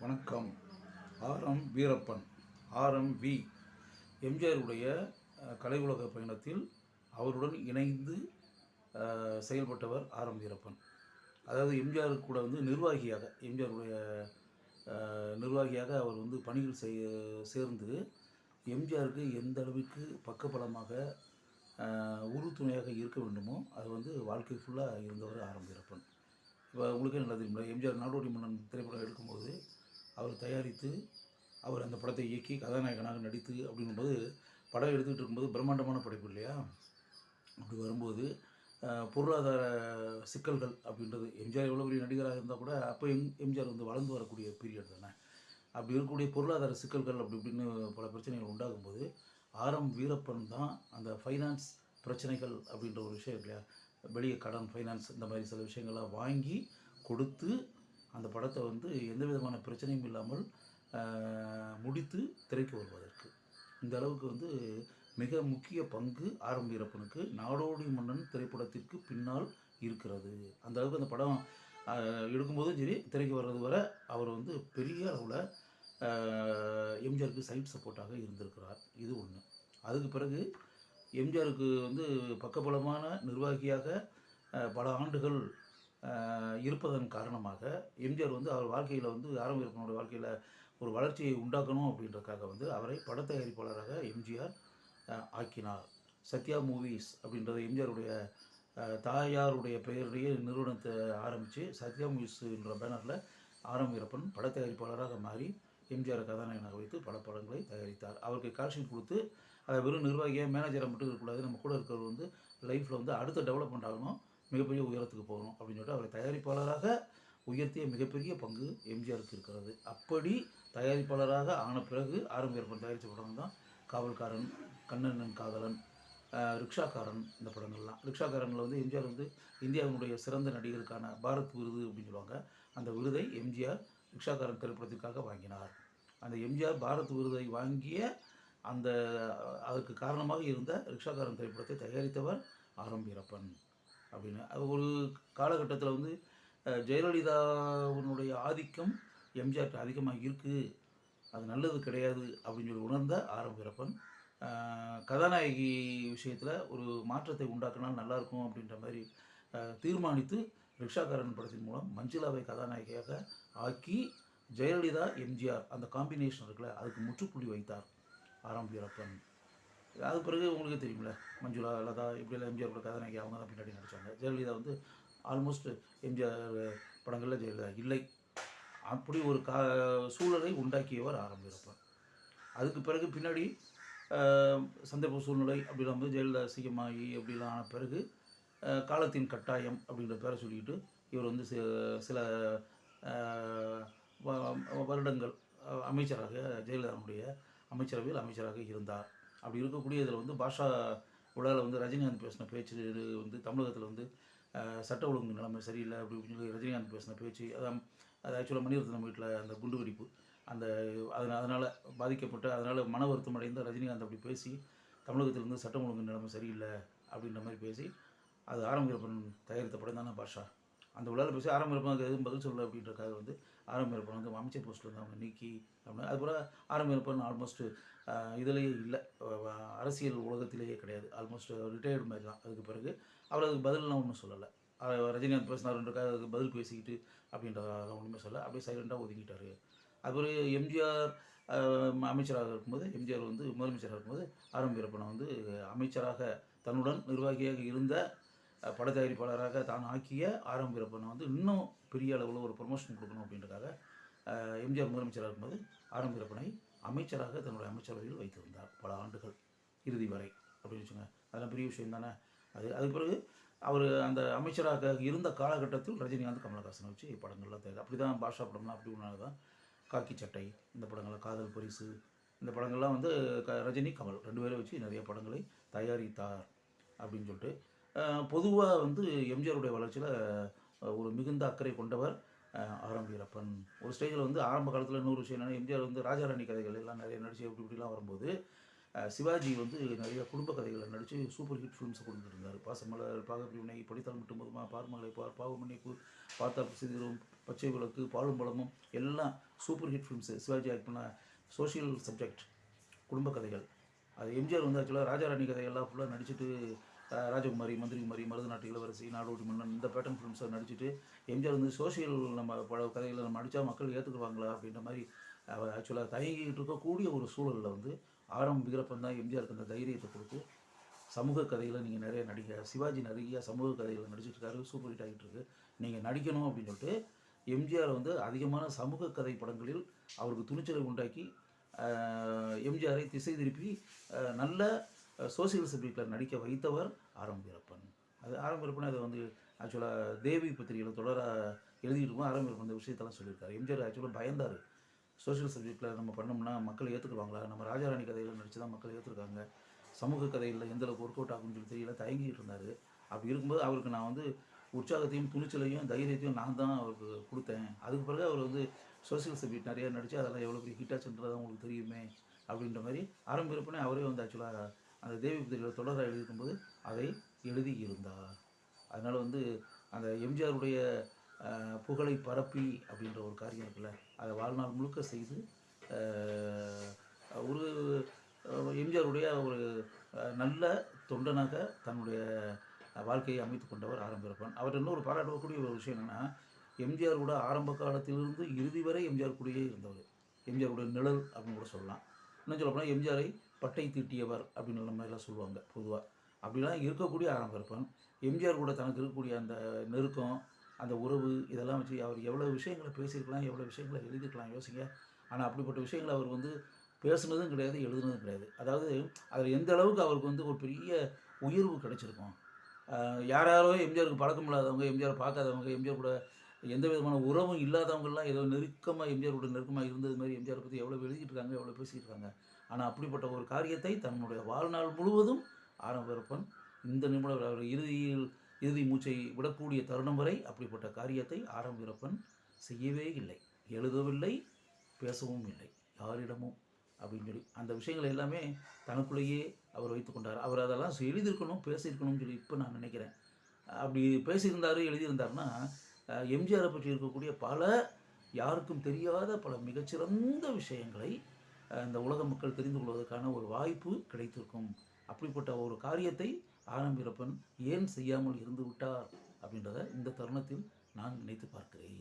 வணக்கம். RM Veerappan RM V. எம்ஜிஆருடைய கலை உலக பயணத்தில் அவருடன் இணைந்து செயல்பட்டவர் செயல்பட்டவர் ஆர்எம் வீரப்பன். அதாவது எம்ஜிஆர் கூட வந்து நிர்வாகியாக எம்ஜிஆருடைய நிர்வாகியாக அவர் வந்து பணியில் செய்ய சேர்ந்து எம்ஜிஆருக்கு எந்த அளவுக்கு பக்கபலமாக உறுதுணையாக இருக்க வேண்டுமோ அது வந்து வாழ்க்கை ஃபுல்லாக இருந்தவர் ஆரம்பிரப்பன் இப்போ உங்களுக்கே நல்லா எம்ஜிஆர் நாடோடி மன்னன் திரைப்படம் எடுக்கும்போது அவர் தயாரித்து அவர் அந்த படத்தை இயக்கி கதாநாயகனாக நடித்து அப்படிங்கும்போது படம் எடுத்துக்கிட்டு இருக்கும்போது பிரம்மாண்டமான படைப்பு இல்லையா? அப்படி வரும்போது பொருளாதார சிக்கல்கள் அப்படின்றது எம்ஜிஆர் எவ்வளோ பெரிய நடிகராக இருந்தால் கூட அப்போ எம் எம்ஜிஆர் வந்து வளர்ந்து வரக்கூடிய பீரியட் தானே. அப்படி இருக்கக்கூடிய பொருளாதார சிக்கல்கள் அப்படி இப்படின்னு பல பிரச்சனைகள் உண்டாகும்போது ஆரம் வீரப்பன் தான் அந்த ஃபைனான்ஸ் பிரச்சனைகள் அப்படின்ற ஒரு விஷயம் இல்லையா? வெளியே கடன் ஃபைனான்ஸ் இந்த மாதிரி சில விஷயங்கள்லாம் வாங்கி கொடுத்து அந்த படத்தை வந்து எந்த விதமான பிரச்சனையும் இல்லாமல் முடித்து திரைக்கு வருவதற்கு. இந்த அளவுக்கு வந்து மிக முக்கிய பங்கு ஆரம் வீரப்பனுக்கு நாடோடி மன்னன் திரைப்படத்திற்கு பின்னால் இருக்கிறது. அந்த அளவுக்கு அந்த படம் எடுக்கும்போதும் சரி திரைக்கு வர்றது வரை அவர் வந்து பெரிய அளவில் எம்ஜிஆருக்கு சைட் சப்போர்ட்டாக இருந்திருக்கிறார். இது ஒன்று அதுக்கு பிறகு எம்ஜிஆருக்கு வந்து பக்கபலமான நிர்வாகியாக பல ஆண்டுகள் இருப்பதன் காரணமாக எம்ஜிஆர் வந்து அவர் வாழ்க்கையில் வந்து ஆரம்ப இருப்பனுடைய வாழ்க்கையில் ஒரு வளர்ச்சியை உண்டாக்கணும் அப்படின்றதுக்காக வந்து அவரை படத்தயாரிப்பாளராக எம்ஜிஆர் ஆக்கினார். சத்யா மூவிஸ் அப்படின்றது எம்ஜிஆருடைய தாயாருடைய பெயருடைய நிறுவனத்தை ஆரம்பித்து சத்யா மூவிஸ்ன்ற பேனரில் ஆரம் படத்தயாரிப்பாளராக தயாரிப்பாளராக மாறி எம்ஜிஆர் கதாநாயகனாக வைத்து பல படங்களை தயாரித்தார். அவருக்கு கால்ஷீட் கொடுத்து அதை வெறும் நிர்வாகியாக மேனேஜரை மட்டும் இருக்கக்கூடாது. நம்ம கூட இருக்கிறவர் வந்து லைஃப்பில் வந்து அடுத்த டெவலப்மெண்ட் ஆகணும். மிகப்பெரிய உயரத்துக்கு போகணும் அப்படின்னு சொல்லிட்டு அவரை தயாரிப்பாளராக உயர்த்திய மிகப்பெரிய பங்கு எம்ஜிஆருக்கு இருக்கிறது. அப்படி தயாரிப்பாளராக ஆன பிறகு ஆரம்ப வீரப்பன் தயாரித்த படம் தான் காவல்காரன் கண்ணன் காதலன் ரிக்ஷாக்காரன் இந்த படங்கள்லாம். ரிக்ஷாக்காரனில் வந்து எம்ஜிஆர் வந்து இந்தியாவினுடைய சிறந்த நடிகருக்கான பாரத் விருது அப்படின்னு சொல்லுவாங்க. அந்த விருதை எம்ஜிஆர் ரிக்ஷாக்காரன் திரைப்படத்திற்காக வாங்கினார். அந்த எம்ஜிஆர் பாரத் விருதை வாங்கிய அந்த அதற்கு காரணமாக இருந்த ரிக்ஷாக்காரன் திரைப்படத்தை தயாரித்தவர் ஆரம்பிரப்பன் அப்படின்னு. அது ஒரு காலகட்டத்தில் வந்து ஜெயலலிதாவினுடைய ஆதிக்கம் எம்ஜிஆர் அதிகமாக இருக்குது அது நல்லது கிடையாது அப்படின்னு சொல்லி உணர்ந்த ஆரம் வீரப்பன் கதாநாயகி விஷயத்தில் ஒரு மாற்றத்தை உண்டாக்கினால் நல்லாயிருக்கும் அப்படின்ற மாதிரி தீர்மானித்து ரிக்ஷாக்காரன் படத்தின் மூலம் மஞ்சுளாவை கதாநாயகியாக ஆக்கி ஜெயலலிதா எம்ஜிஆர் அந்த காம்பினேஷன் இருக்குல்ல அதுக்கு முற்றுப்புள்ளி வைத்தார் ஆரம் வீரப்பன் அது பிறகு உங்களுக்கு தெரியும்ல. மஞ்சுளா லதா இப்படிலாம் எம்ஜிஆர் கூட கதாநாயகி அவங்க தான் பின்னாடி நடித்தாங்க ஜெயலலிதா வந்து ஆல்மோஸ்ட் எம்ஜிஆர் படங்களில் ஜெயலலிதா இல்லை. அப்படி ஒரு கா சூழலை உண்டாக்கியவர் ஆரம்பிப்பார் அதுக்கு பிறகு பின்னாடி சந்தர்ப்ப சூழ்நிலை அப்படிலாம் வந்து ஜெயலலிதா சீக்கிரமாகி அப்படிலாம் ஆன பிறகு காலத்தின் கட்டாயம் அப்படின்ற பேரை சொல்லிட்டு இவர் வந்து சில வ- வருடங்கள் அமைச்சராக ஜெயலலிதாவுடைய அமைச்சரவையில் அமைச்சராக இருந்தார். அப்படி இருக்கக்கூடிய இதில் வந்து பாஷா உலகில் வந்து ரஜினிகாந்த் பேசின பேச்சு இது வந்து தமிழகத்தில் வந்து சட்ட ஒழுங்கு நிலைமை சரியில்லை அப்படி சொல்லி ரஜினிகாந்த் பேசின பேச்சு அதான் அது ஆக்சுவலாக மணிரத்னம் வீட்டில் அந்த குண்டு வெடிப்பு அந்த அதனால் அதனால் பாதிக்கப்பட்ட அதனால் மன வருத்தம் அடைந்த ரஜினிகாந்த் அப்படி பேசி தமிழகத்தில் வந்து சட்டம் ஒழுங்கு நிலைமை சரியில்லை அப்படின்ற மாதிரி பேசி அது ஆரம்பிரப்பன் தயாரித்த படம் தானே பாஷா? அந்த விழாவில் பேசி ஆரம்பிரப்பனுக்கு எதுவும் பதில் சொல்லலை அப்படின்றக்காக வந்து ஆரம்பிரப்பன் வந்து அமைச்சர் போஸ்ட்டில் இருந்து அவங்க நீக்கி அப்படின்னு. அதுபோல் ஆரம்பிரப்பன் ஆல்மோஸ்ட் இதுலேயே இல்லை. அரசியல் உலகத்திலேயே கிடையாது. ஆல்மோஸ்ட் ரிட்டையர்டு மாதிரி தான் அதுக்கு பிறகு. அவர் அதுக்கு பதிலெலாம் ஒன்றும் சொல்லலை. ரஜினிகாந்த் பேசினாருன்றக்காக அதுக்கு பதில் பேசிக்கிட்டு அப்படின்றதாக ஒன்றுமே சொல்ல அப்படியே சைலண்ட்டாக ஒதுங்கிட்டார் அதுபோல் எம்ஜிஆர் அமைச்சராக இருக்கும்போது எம்ஜிஆர் வந்து முதலமைச்சராக இருக்கும்போது ஆரம்ப வீரப்பனை வந்து அமைச்சராக தன்னுடன் நிர்வாகியாக இருந்த பட தயாரிப்பாளராக தான் ஆக்கிய ஆரம் வீரப்பனை வந்து இன்னும் பெரிய அளவில் ஒரு ப்ரொமோஷன் கொடுக்கணும் அப்படின்றக்காக எம்ஜிஆர் முதலமைச்சராக இருக்கும்போது ஆரம் வீரப்பனை அமைச்சராக தன்னுடைய அமைச்சரவையில் வைத்திருந்தார் பல ஆண்டுகள் இறுதி வரை அப்படின்னு வச்சுங்க அதெல்லாம் பெரிய விஷயம் தானே? அது அதுக்கு பிறகு அவர் அந்த அமைச்சராக இருந்த காலகட்டத்தில் ரஜினிகாந்த் கமலஹாசனை வச்சு படங்கள்லாம் தேவை அப்படி தான் பாஷா படம்லாம் அப்படி ஒன்றாக தான் காக்கி சட்டை இந்த படங்கள்லாம் காதல் பரிசு இந்த படங்கள்லாம் வந்து க ரஜினி கமல் ரெண்டு பேரை வச்சு நிறைய படங்களை தயாரித்தார் அப்படின்னு சொல்லிட்டு பொதுவாக வந்து எம்ஜிஆருடைய வளர்ச்சியில் ஒரு மிகுந்த அக்கறை கொண்டவர் அஹ், ஆரம் வீரப்பன். ஒரு ஸ்டேஜில் வந்து ஆரம்ப காலத்தில் இன்னொரு விஷயம் என்னென்னா எம்ஜிஆர் வந்து ராஜாராணி கதைகள் எல்லாம் நிறைய நடிச்சு அப்படி இப்படிலாம் வரும்போது சிவாஜி வந்து நிறைய குடும்ப கதைகளை நடித்து சூப்பர் ஹிட் ஃபிலிம்ஸை கொடுத்துட்டு இருந்தார். பாசமலர் பாகப்பிரிவினை படித்தால் மட்டும் போதுமா? பார்மலை பார் பாவமன்னிப்பு பார்த்தா சிதிரும் பச்சை விளக்கு பாலும் பழமும் எல்லாம் super hit films Sivaji act பண்ண சோஷியல் சப்ஜெக்ட் குடும்ப கதைகள். அது எம்ஜிஆர் வந்து ஆக்சுவலாக ராஜாராணி கதைகள்லாம் ஃபுல்லாக நடிச்சுட்டு ராஜகுமாரி மந்திரிகுமாரி மருதநாட்டு இளவரசி நாடோடி மன்னன் இந்த பேட்டன் ஃபிலிம்ஸை நடிச்சுட்டு எம்ஜிஆர் வந்து சோஷியல் நம்ம பல கதைகளை நம்ம நடித்தா மக்கள் ஏற்றுக்குவாங்களா அப்படின்ற மாதிரி ஆக்சுவலாக தயங்கிட்டு இருக்கக்கூடிய ஒரு சூழலில் வந்து ஆரம்ப தான் எம்ஜிஆருக்கு அந்த தைரியத்தை கொடுத்து சமூக கதையில் நீங்கள் நிறைய நடிக்க சிவாஜி நிறைய சமூக கதையில் நடிச்சிட்டு இருக்காரு சூப்பர் ஹிட் ஆகிட்டு இருக்கு. நீங்கள் நடிக்கணும் அப்படின்னு சொல்லிட்டு எம்ஜிஆர் வந்து அதிகமான சமூக கதை படங்களில் அவருக்கு துணிச்சலை உண்டாக்கி எம்ஜிஆரை திசை திருப்பி நல்ல சோசியலிச பீக்கில் நடிக்க வைத்தவர் ஆரம் வீரப்பன். அது ஆரம் வீரப்பன் அதை வந்து ஆக்சுவலாக தேவி பத்திரிகையில் தொடராக எழுதிட்டு இருக்கும். ஆரம் வீரப்பன் இந்த விஷயத்தெல்லாம் சொல்லியிருக்காரு. எம்ஜிஆர் ஆக்சுவலாக பயந்தார். சோஷியல் சப்ஜெக்டில் நம்ம பண்ணோம்னா மக்கள் ஏற்றுக்குவாங்களா நம்ம ராஜாராணி கதையில் நடித்து தான் மக்கள் ஏற்றுருக்காங்க சமூக கதையில் எந்த அளவுக்கு ஒர்க் அவுட் ஆகும்னு சொல்லி தெரியல தயங்கிட்டு இருந்தார். அப்படி இருக்கும்போது அவருக்கு நான் வந்து உற்சாகத்தையும் துணிச்சலையும் தைரியத்தையும் நான் தான் அவருக்கு கொடுத்தேன். அதுக்கு பிறகு அவர் வந்து சோஷியல் சப்ஜெக்ட் நிறையா நடித்து அதெல்லாம் எவ்வளோ பெரிய ஹிட்டாச்சுன்றதான் உங்களுக்கு தெரியுமே அப்படின்ற மாதிரி ஆரம்பிப்பனே அவரே வந்து ஆக்சுவலாக அந்த தேவி புத்திரியில் தொடராக எழுதியிருக்கும்போது அதை எழுதி இருந்தார் அதனால் வந்து அந்த எம்ஜிஆருடைய புகழை பரப்பி அப்படின்ற ஒரு காரியம் இருக்குல்ல அதை வாழ்நாள் முழுக்க செய்து ஒரு எம்ஜிஆருடைய ஒரு நல்ல தொண்டனாக தன்னுடைய வாழ்க்கையை அமைத்து கொண்டவர் ஆரம்பிப்பான் அவர் இன்னொரு பாராட்டக்கூடிய ஒரு விஷயம் என்னென்னா எம்ஜிஆர் கூட ஆரம்ப காலத்திலிருந்து இறுதி வரை எம்ஜிஆர் கூடயே இருந்தவர். எம்ஜிஆருடைய நிழல் அப்படின்னு கூட சொல்லலாம். இன்னும் சொல்லப்போனால் எம்ஜிஆரை பட்டை தீட்டியவர் அப்படின்னு நம்ம எல்லாம் சொல்லுவாங்க பொதுவாக அப்படிலாம் இருக்கக்கூடிய ஆரம்பிரப்பன் எம்ஜிஆர் கூட தனக்கு இருக்கக்கூடிய அந்த நெருக்கம் அந்த உறவு இதெல்லாம் வச்சு அவர் எவ்வளோ விஷயங்களை பேசியிருக்கலாம் எவ்வளோ விஷயங்களை எழுதிக்கலாம் யோசிங்க. ஆனால் அப்படிப்பட்ட விஷயங்களை அவர் வந்து பேசுனதும் கிடையாது எழுதுனதும் கிடையாது. அதாவது அதில் எந்த அளவுக்கு அவருக்கு வந்து ஒரு பெரிய உயர்வு கிடைச்சிருக்கும்? யார் யாரோ எம்ஜிஆருக்கு பழக்கம் இல்லாதவங்க எம்ஜிஆர் பார்க்காதவங்க எம்ஜிஆர் கூட எந்த விதமான உறவும் இல்லாதவங்கெல்லாம் ஏதோ நெருக்கமாக எம்ஜிஆரோட நெருக்கமாக இருந்தது மாதிரி எம்ஜிஆர் பற்றி எவ்வளோ எழுதிட்டு இருக்காங்க எவ்வளோ பேசிட்டு இருக்காங்க ஆனால் அப்படிப்பட்ட ஒரு காரியத்தை தன்னுடைய வாழ்நாள் முழுவதும் ஆரம்பிறப்பன் இந்த நிமிடம் அவர் இறுதியில் இறுதி மூச்சை விடக்கூடிய தருணம் வரை அப்படிப்பட்ட காரியத்தை ஆரம்பிரப்பன் செய்யவே இல்லை. எழுதவில்லை பேசவும் இல்லை. யாரிடமும் அப்படின்னு சொல்லி அந்த விஷயங்கள் எல்லாமே தனக்குள்ளேயே அவர் வைத்து கொண்டார். அவர் அதெல்லாம் எழுதியிருக்கணும் பேசியிருக்கணும்னு சொல்லி இப்போ நான் நினைக்கிறேன். அப்படி பேசியிருந்தாரு எழுதியிருந்தாருன்னா எம்ஜிஆரை பற்றி இருக்கக்கூடிய பல யாருக்கும் தெரியாத பல மிகச்சிறந்த விஷயங்களை இந்த உலக மக்கள் தெரிந்து கொள்வதற்கான ஒரு வாய்ப்பு கிடைத்திருக்கும். அப்படிப்பட்ட ஒரு காரியத்தை ஆரம்பிரப்பன் ஏன் செய்யாமல் இருந்து விட்டார் அப்படின்றத இந்த தருணத்தில் நான் நினைத்து பார்க்கிறேன்.